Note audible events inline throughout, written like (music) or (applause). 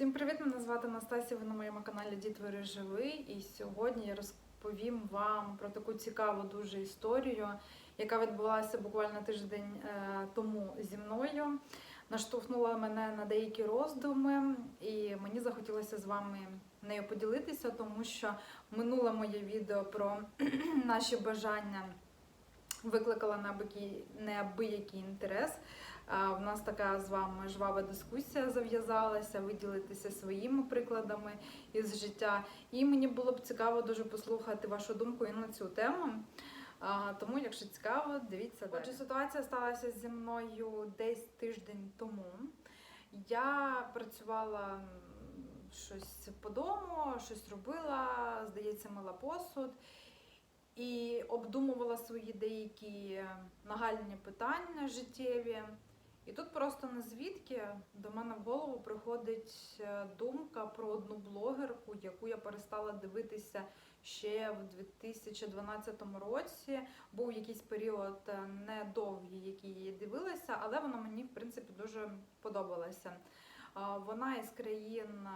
Всім привіт! Мене звати Настасія. Ви на моєму каналі Дітвори Живий. І сьогодні я розповім вам про таку цікаву дуже історію, яка відбулася буквально тиждень е, тому зі мною. Наштовхнула мене на деякі роздуми, і мені захотілося з вами нею поділитися, тому що минуле моє відео про (clears throat) наші бажання викликало неабиякий, інтерес. У нас така з вами жвава дискусія зав'язалася, виділитися своїми прикладами із життя. І мені було б цікаво дуже послухати вашу думку і на цю тему. Тому, якщо цікаво, дивіться далі. Отже, ситуація сталася зі мною десь тиждень тому. Я працювала щось по дому, щось робила, здається, мила посуд і обдумувала свої деякі нагальні питання життєві. І тут просто не звідки до мене в голову приходить е, думка про одну блогерку, яку я перестала дивитися ще в 2012 році. Був якийсь період е, недовгий, який я дивилася, але вона мені, в принципі, дуже подобалася. Вона із країн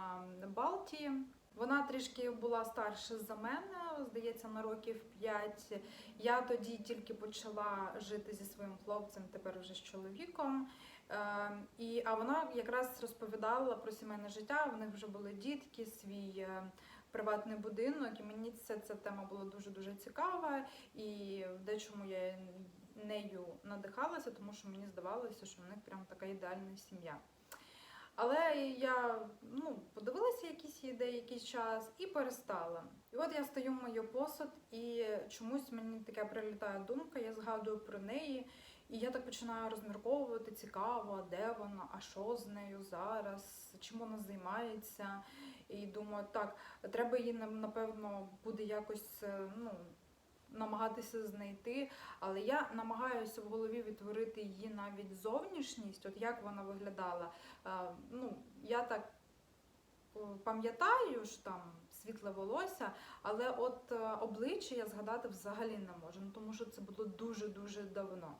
е, Балтії. Вона трішки була старша за мене, здається, на років 5. Я тоді тільки почала жити зі своїм хлопцем, тепер вже з чоловіком. Е, і, а вона якраз розповідала про сімейне життя. В них вже були дітки, свій е, приватний будинок, і мені ця, ця тема була дуже дуже цікава. І в дечому я нею надихалася, тому що мені здавалося, що в них прям така ідеальна сім'я. Але я ну, подивилася якісь її деякий час і перестала. І от я стою в мою посуд, і чомусь мені така прилітає думка, я згадую про неї, і я так починаю розмірковувати, цікаво, де вона, а що з нею зараз, чим вона займається. І думаю, так, треба її напевно буде якось е, ну, намагатися знайти, але я намагаюся в голові відтворити її навіть зовнішність, от як вона виглядала. Е, Ну, я так е, пам'ятаю ж там світле волосся, але от е, обличчя я згадати взагалі не можу, ну, тому що це було дуже-дуже давно.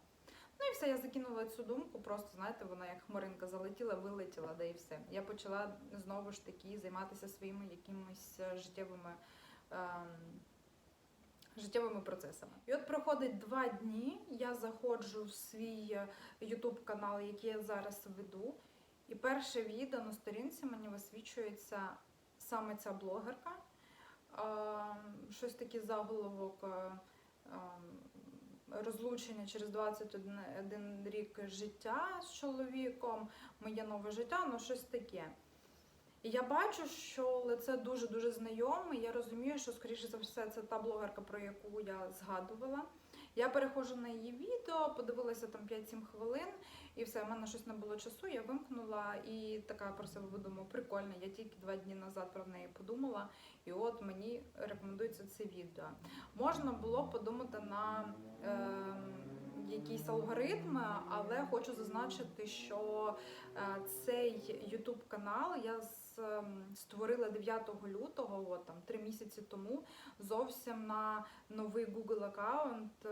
Ну і все, я закинула цю думку, просто знаєте, вона як хмаринка залетіла, вилетіла, да і все. Я почала знову ж таки займатися своїми якимись е, життєвими. ем, життєвими процесами. І от проходить два дні. Я заходжу в свій YouTube канал, який я зараз веду. І перше відео на сторінці мені висвічується саме ця блогерка. Е, Щось такий заголовок е, е, розлучення через 21 рік життя з чоловіком, моє нове життя, ну щось таке. І я бачу, що лице дуже-дуже знайоме. Я розумію, що, скоріше за все, це та блогерка, про яку я згадувала. Я переходжу на її відео, подивилася там 5-7 хвилин, і все, в мене щось не було часу. Я вимкнула і така про себе подумала, прикольно, я тільки два дні назад про неї подумала, і от мені рекомендується це відео. Можна було подумати на е, якісь алгоритми, але хочу зазначити, що е, цей YouTube канал я ем, створила 9 лютого, от там три місяці тому, зовсім на новий Google аккаунт.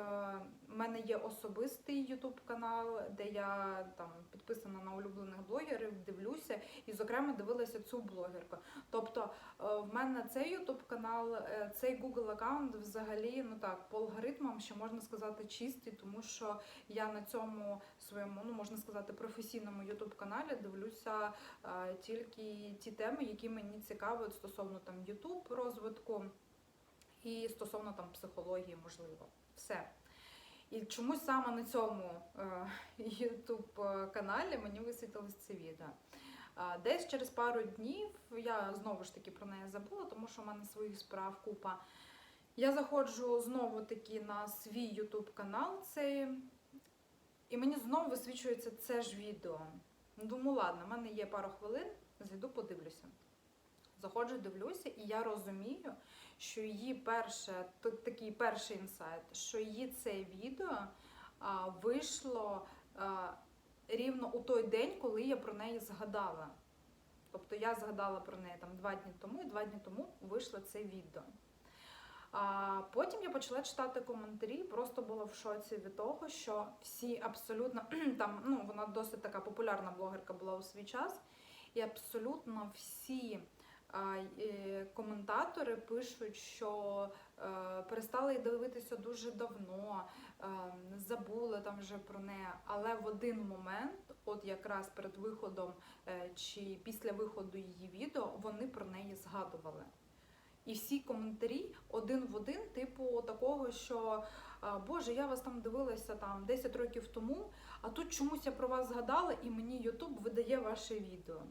У мене є особистий YouTube канал, де я там підписана на улюблених блогерів, дивлюся і, зокрема, дивилася цю блогерку. Тобто е, в мене цей YouTube канал, е, цей Google аккаунт взагалі, ну так, по алгоритмам ще можна сказати чистий, тому що я на цьому своєму, ну можна сказати, професійному YouTube каналі дивлюся е, тільки ті теми, які мені цікаві стосовно там YouTube розвитку і стосовно там психології, можливо, все. І чомусь саме на цьому е, YouTube каналі мені висвітилось це відео. Е, Десь через пару днів я знову ж таки про неї забула, тому що в мене своїх справ купа. Я заходжу знову таки на свій YouTube канал цей, і мені знову висвічується це ж відео. Ну, Думаю, ладно, в мене є пару хвилин, зайду подивлюся. Заходжу, дивлюся, і я розумію, що її перше, тут такий перший інсайт, що її це відео а, вийшло а, рівно у той день, коли я про неї згадала. Тобто я згадала про неї там два дні тому, і два дні тому вийшло це відео. А потім я почала читати коментарі, просто була в шоці від того, що всі абсолютно (clears throat) там, ну вона досить така популярна блогерка була у свій час. І абсолютно всі коментатори пишуть, що е, перестали дивитися дуже давно, е, забули там вже про неї. Але в один момент, от якраз перед виходом е, чи після виходу її відео, вони про неї згадували. І всі коментарі один в один, типу такого, що Боже, я вас там дивилася там 10 років тому, а тут чомусь я про вас згадала, і мені Ютуб видає ваше відео.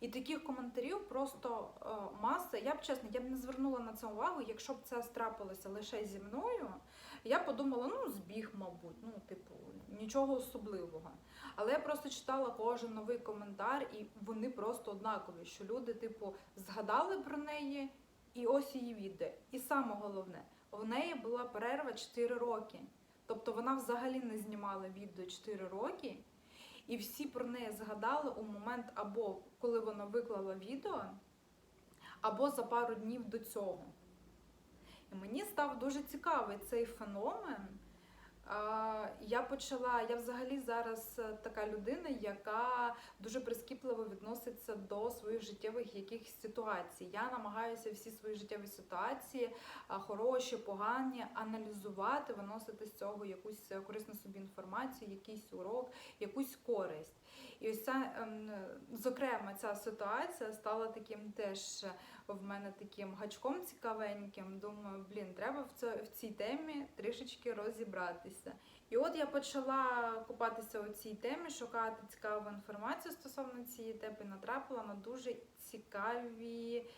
І таких коментарів просто е, маса. Я б чесно, я б не звернула на це увагу, якщо б це страпилося лише зі мною. Я подумала, ну збіг, мабуть, ну, типу, нічого особливого. Але я просто читала кожен новий коментар, і вони просто однакові, що люди, типу, згадали про неї, і ось її відео. І саме головне, в неї була перерва 4 роки. Тобто вона взагалі не знімала відео 4 роки. І всі про неї згадали у момент або коли вона виклала відео, або за пару днів до цього. І мені став дуже цікавий цей феномен. Я почала, я взагалі зараз е, така людина, яка дуже прискіпливо відноситься до своїх життєвих якихось ситуацій. Я намагаюся всі свої життєві ситуації, хороші, погані, аналізувати, виносити з цього якусь е, корисну собі інформацію, якийсь урок, якусь користь. І ось ця, ем, зокрема, ця ситуація стала таким теж в мене таким гачком цікавеньким. Думаю, блін, треба в цій темі трішечки розібратися. І от я почала купатися у цій темі, шукати цікаву інформацію стосовно цієї теми, натрапила на дуже цікаві.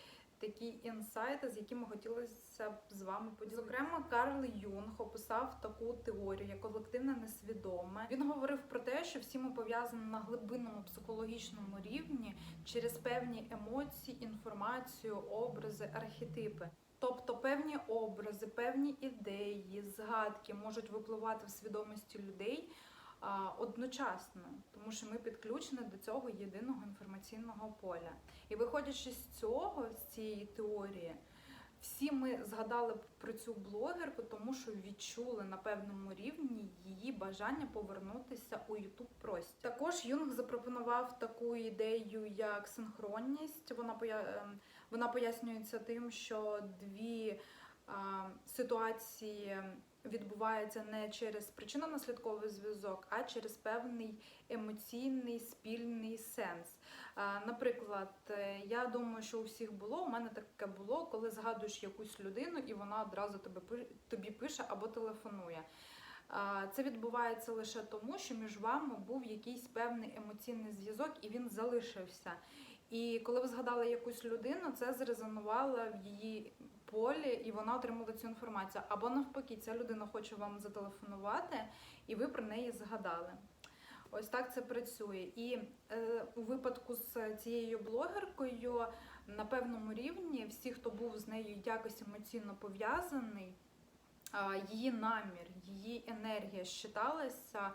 Такі інсайти, з якими хотілося б з вами поділитися. Зокрема, Карл Юнг описав таку теорію, як колективне несвідоме. Він говорив про те, що всі ми пов'язані на глибинному психологічному рівні через певні емоції, інформацію, образи, архетипи. Тобто певні образи, певні ідеї, згадки можуть випливати в свідомості людей одночасно, тому що ми підключені до цього єдиного інформаційного поля. І виходячи з цього, з цієї теорії, всі ми згадали про цю блогерку, тому що відчули на певному рівні її бажання повернутися у youtube простір. Також Юнг запропонував таку ідею, як синхронність. Вона ем, вона пояснюється тим, що дві ситуації відбуваються не через причинно-наслідковий зв'язок, а через певний емоційний спільний сенс. Наприклад, е, я думаю, що у всіх було. У мене таке було, коли згадуєш якусь людину, і вона одразу тобі пише або телефонує. Це відбувається лише тому, що між вами був якийсь певний емоційний зв'язок, і він залишився. І коли ви згадали якусь людину, це зрезонувало в її полі, і вона отримала цю інформацію. Або навпаки, ця людина хоче вам зателефонувати, і ви про неї згадали. Ось так це працює. І е, у випадку з цією блогеркою на певному рівні всі, хто був з нею якось емоційно пов'язаний, її намір, її енергія щиталася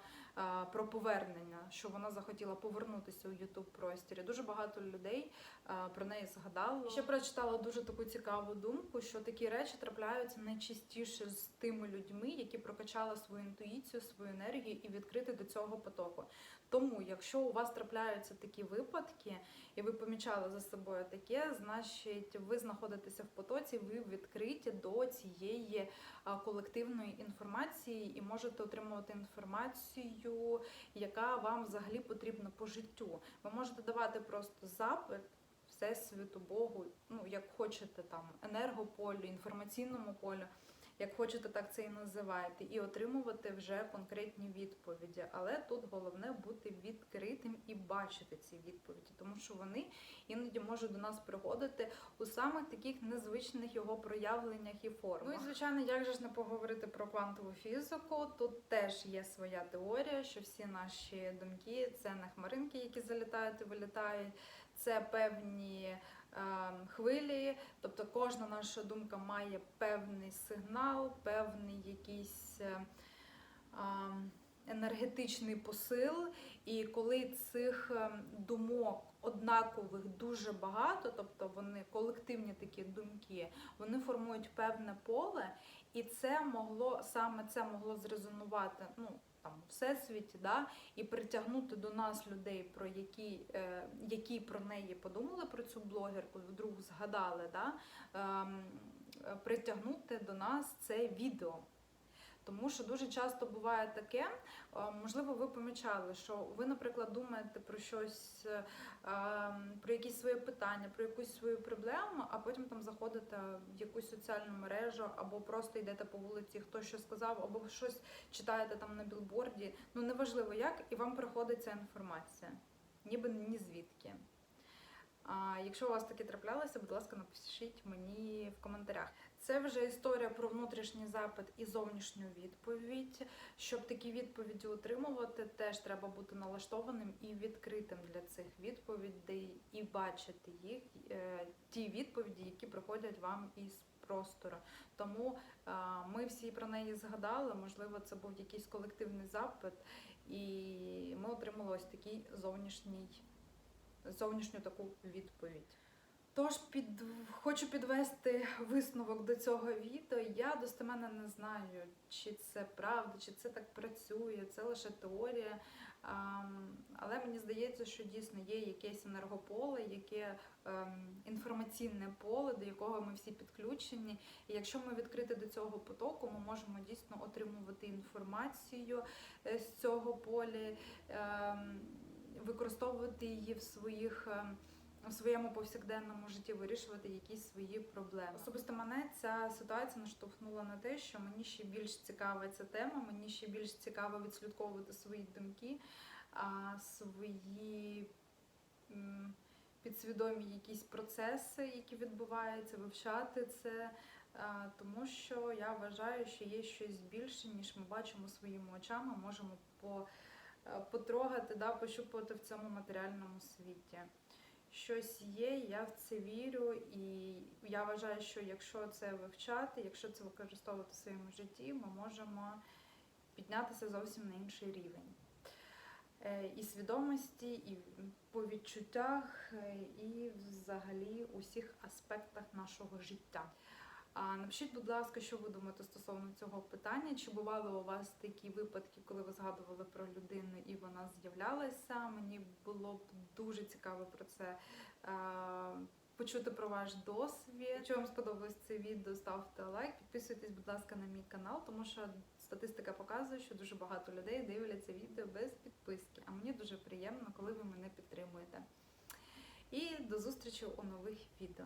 про повернення, що вона захотіла повернутися у youtube простірі. Дуже багато людей про неї згадало. Ще прочитала дуже таку цікаву думку, що такі речі трапляються найчастіше з тими людьми, які прокачали свою інтуїцію, свою енергію і відкрити до цього потоку. Тому, якщо у вас трапляються такі випадки, і ви помічали за собою таке, значить ви знаходитеся в потоці, ви відкриті до цієї колективної інформації і можете отримувати інформацію, яка вам взагалі потрібна по життю. Ви можете давати просто запит. Всесвіту, Богу, ну як хочете там енергополю, інформаційному полю, як хочете, так це і називайте, і отримувати вже конкретні відповіді. Але тут головне бути відкритим і бачити ці відповіді, тому що вони іноді можуть до нас приходити у самих таких незвичних його проявленнях і формах. Ну і звичайно, як же ж не поговорити про квантову фізику? Тут теж є своя теорія, що всі наші думки це не хмаринки, які залітають і вилітають, це певні е, хвилі, тобто кожна наша думка має певний сигнал, певний якийсь. е, енергетичний посил, і коли цих ем, думок однакових дуже багато, тобто вони колективні такі думки, вони формують певне поле, і це могло саме це могло зрезонувати. Ну там всесвіті, да, і притягнути до нас людей, про які, е, які про неї подумали, про цю блогерку, вдруг згадали, да, е, притягнути до нас це відео. Тому що дуже часто буває таке, е, можливо, ви помічали, що ви, наприклад, думаєте про щось, е, ем, про якісь свої питання, про якусь свою проблему, а потім там заходите в якусь соціальну мережу, або просто йдете по вулиці, хто що сказав, або щось читаєте там на білборді. Ну неважливо як, і вам приходить ця інформація, ніби ні звідки. Якщо у вас таке траплялося, будь ласка, напишіть мені в коментарях. Це вже історія про внутрішній запит і зовнішню відповідь. Щоб такі відповіді отримувати, теж треба бути налаштованим і відкритим для цих відповідей, і бачити їх, е, ті відповіді, які приходять вам із простору. Тому е, ми всі про неї згадали. Можливо, це був якийсь колективний запит, і ми отримали ось такий зовнішній зовнішню таку відповідь. Тож під хочу підвести висновок до цього відео. Я достеменно не знаю, чи це правда, чи це так працює, це лише теорія. Але мені здається, що дійсно є якесь енергополе, яке ем, інформаційне поле, до якого ми всі підключені. І якщо ми відкриті до цього потоку, ми можемо дійсно отримувати інформацію е, з цього поля, ем, використовувати її в своїх. У своєму повсякденному житті вирішувати якісь свої проблеми. Особисто мене ця ситуація наштовхнула на те, що мені ще більш цікава ця тема, мені ще більш цікаво відслідковувати свої думки, свої підсвідомі якісь процеси, які відбуваються, вивчати це. Тому що я вважаю, що є щось більше, ніж ми бачимо своїми очами, можемо по, е, потрогати, да, пощупати в цьому матеріальному світі щось є, я в це вірю, і я вважаю, що якщо це вивчати, якщо це використовувати в своєму житті, ми можемо піднятися зовсім на інший рівень. Е, І свідомості, і по відчуттях, е, і взагалі усіх аспектах нашого життя. Напишіть, будь ласка, що ви думаєте стосовно цього питання? Чи бували у вас такі випадки, коли ви згадували про людину і вона з'являлася? Мені було б дуже цікаво про це почути про ваш досвід. Якщо вам сподобалось це відео, ставте лайк, підписуйтесь, будь ласка, на мій канал, тому що статистика показує, що дуже багато людей дивляться відео без підписки. А мені дуже приємно, коли ви мене підтримуєте. І до зустрічі у нових відео.